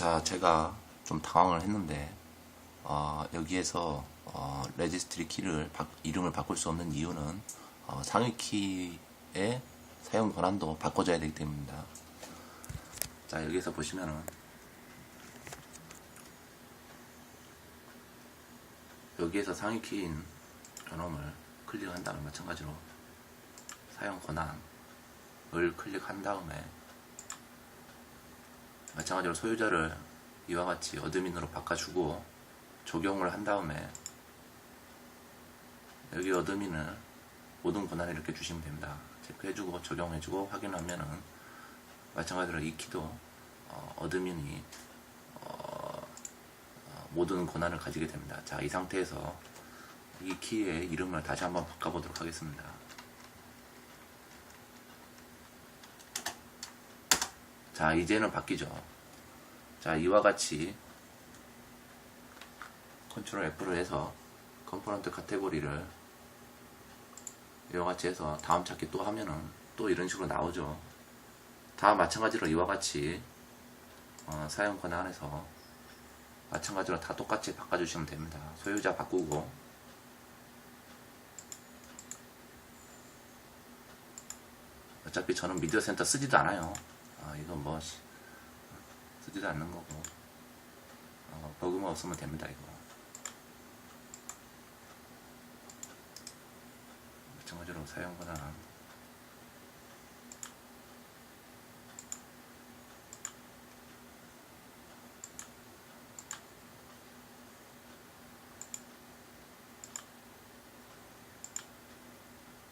자, 제가 좀 당황을 했는데, 어, 여기에서, 어, 레지스트리 키를, 바- 이름을 바꿀 수 없는 이유는, 어, 상위 키의 사용 권한도 바꿔줘야 되기 때문입니다. 자, 여기에서 보시면은, 여기에서 상위 키인 저놈을 클릭한 다음에 마찬가지로 사용 권한을 클릭한 다음에 마찬가지로 소유자를 이와 같이 어드민으로 바꿔주고 적용을 한 다음에 여기 어드민을 모든 권한을 이렇게 주시면 됩니다. 체크해주고 적용해주고 확인하면은 마찬가지로 이 키도 어, 어드민이 어, 어, 모든 권한을 가지게 됩니다. 자, 이 상태에서 이 키의 이름을 다시 한번 바꿔보도록 하겠습니다. 자, 이제는 바뀌죠. 자, 이와 같이 컨트롤 F를 해서 컴포넌트 카테고리를 이와 같이 해서 다음 찾기 또 하면은 또 이런 식으로 나오죠. 다 마찬가지로 이와 같이 어, 사용 권한에서 마찬가지로 다 똑같이 바꿔주시면 됩니다. 소유자 바꾸고 어차피 저는 미디어 센터 쓰지도 않아요. 아, 이건 뭐 씨, 쓰지도 않는 거고. 어, 버그만 없으면 됩니다. 이거. 마찬가지로 사용 권한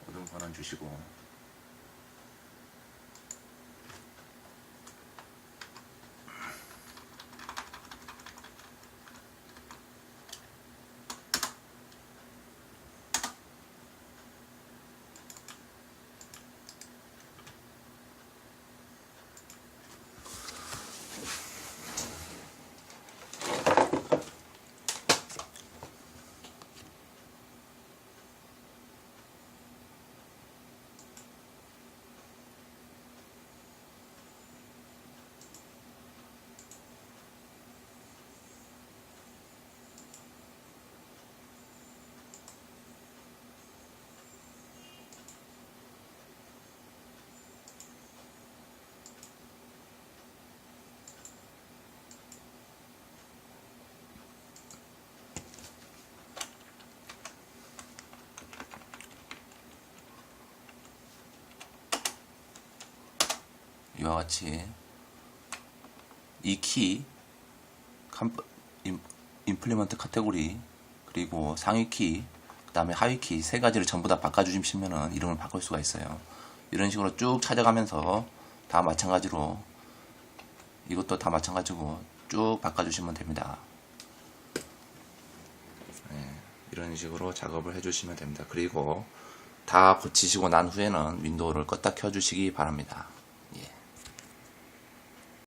모든 권한 주시고 이와 같이 이 키, 임플리먼트 카테고리, 그리고 상위 키, 그 다음에 하위 키 세 가지를 전부 다 바꿔 주시면은 이름을 바꿀 수가 있어요. 이런 식으로 쭉 찾아가면서 다 마찬가지로 이것도 다 마찬가지고 쭉 바꿔 주시면 됩니다. 네, 이런 식으로 작업을 해 주시면 됩니다. 그리고 다 고치시고 난 후에는 윈도우를 껐다 켜 주시기 바랍니다.